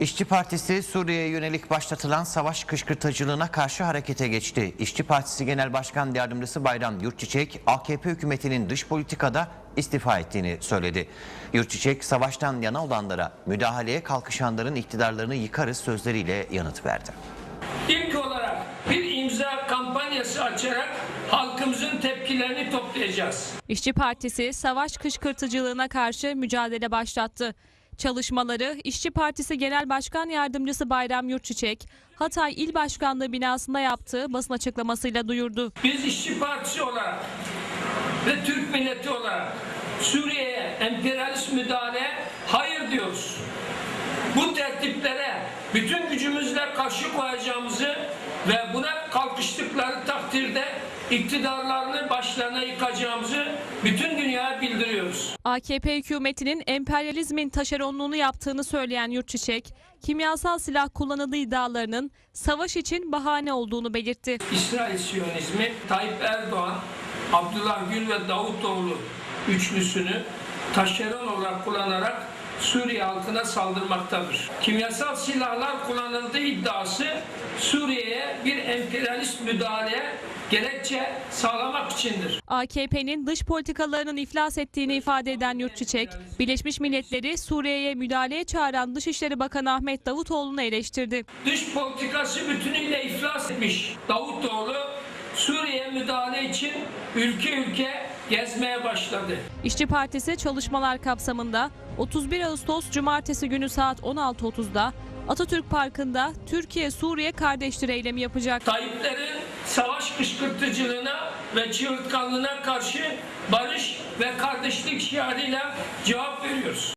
İşçi Partisi Suriye'ye yönelik başlatılan savaş kışkırtıcılığına karşı harekete geçti. İşçi Partisi Genel Başkan Yardımcısı Bayram Yurtçiçek, AKP hükümetinin dış politikada istifa ettiğini söyledi. Yurtçiçek, savaştan yana olanlara, müdahaleye kalkışanların iktidarlarını yıkarız sözleriyle yanıt verdi. İlk olarak bir imza kampanyası açarak halkımızın tepkilerini toplayacağız. İşçi Partisi savaş kışkırtıcılığına karşı mücadele başlattı. Çalışmaları İşçi Partisi Genel Başkan Yardımcısı Bayram Yurtçiçek, Hatay İl Başkanlığı binasında yaptığı basın açıklamasıyla duyurdu. Biz İşçi Partisi olarak ve Türk milleti olarak Suriye'ye emperyalist müdahale hayır diyoruz. Bu tertiplere bütün gücümüzle karşı koyacağımızı ve buna kalkıştıkları takdirde iktidarlarını başlarına yıkacağımızı bütün. AKP hükümetinin emperyalizmin taşeronluğunu yaptığını söyleyen Yurtçiçek, kimyasal silah kullanıldığı iddialarının savaş için bahane olduğunu belirtti. İsrail Siyonizmi Tayyip Erdoğan, Abdullah Gül ve Davutoğlu üçlüsünü taşeron olarak kullanarak Suriye halkına saldırmaktadır. Kimyasal silahlar kullanıldığı iddiası Suriye'ye bir emperyalist müdahaleye gerekçe sağlamak içindir. AKP'nin dış politikalarının iflas ettiğini ifade eden Yurtçiçek, Birleşmiş Milletleri Suriye'ye müdahaleye çağıran Dışişleri Bakanı Ahmet Davutoğlu'nu eleştirdi. Dış politikası bütünüyle iflas etmiş Davutoğlu Suriye'ye müdahale için ülke ülke gezmeye başladı. İşçi Partisi çalışmalar kapsamında 31 Ağustos Cumartesi günü saat 16.30'da Atatürk Parkı'nda Türkiye-Suriye kardeştir eylemi yapacak. Tayyiplerin savaş kışkırtıcılığına ve çığırtkanlığına karşı barış ve kardeşlik şiarıyla cevap veriyoruz.